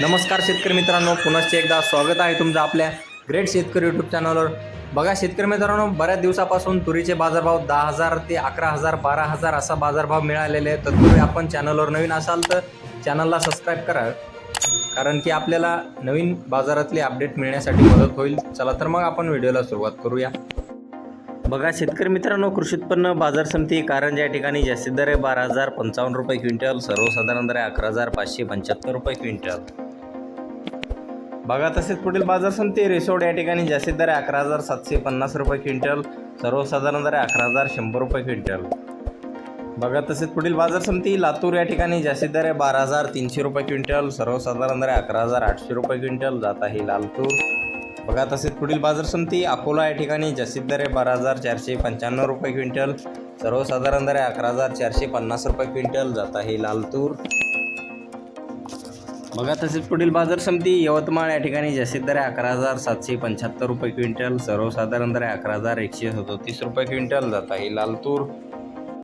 नमस्कार शेतकरी मित्रांनो पुनश्च एकदा स्वागत आहे तुमचं आपल्या ग्रेट शेतकरी यूट्यूब चॅनलवर बघा शेतकरी मित्रांनो बऱ्याच दिवसापासून तुरीचे बाजारभाव दहा हजार ते अकरा हजार बारा हजार असा बाजारभाव मिळालेले आहे तत्पूर्वी आपण चॅनलवर नवीन असाल तर चॅनलला सबस्क्राईब करा. कारण की आपल्याला नवीन बाजारातले अपडेट मिळण्यासाठी मदत होईल. चला तर मग आपण व्हिडिओला सुरुवात करूया. बघा शेतकरी मित्रांनो कृषी उत्पन्न बाजार समिती कारंजा या ठिकाणी जास्तीत दर आहे बारा हजार पंचावन्न रुपये क्विंटल सर्वसाधारण दर आहे अकरा हजार पाचशे पंच्याहत्तर रुपये क्विंटल. बघा तसेच पुढील बाजार समिती रिसोड या ठिकाणी जास्तीत दर अकरा हजार सातशे पन्नास रुपये क्विंटल सर्वसाधारण दर अकरा हजार शंभर रुपये क्विंटल. बघा तसेच पुढील बाजार समिती लातूर या ठिकाणी जास्तीत दर आहे बारा हजार तीनशे रुपये क्विंटल सर्वसाधारण दर आहे अकरा हजार आठशे रुपये क्विंटल जात आहे लालतूर. बघा तसेच पुढील बाजार समिती अकोला या ठिकाणी जास्तीत दर आहे बारा हजार चारशे पंच्याण्णव रुपये क्विंटल सर्वसाधारण दर आहे अकरा हजार चारशे पन्नास रुपये क्विंटल जात आहे लालतूर. बघा तसेच पुढील बाजार समिती यवतमाळ या ठिकाणी जास्तीत दर अकरा हजार सातशे पंच्याहत्तर रुपये क्विंटल सर्वसाधारण दर अकरा हजार एकशे सदोतीस रुपये क्विंटल जात आहे. लालतूर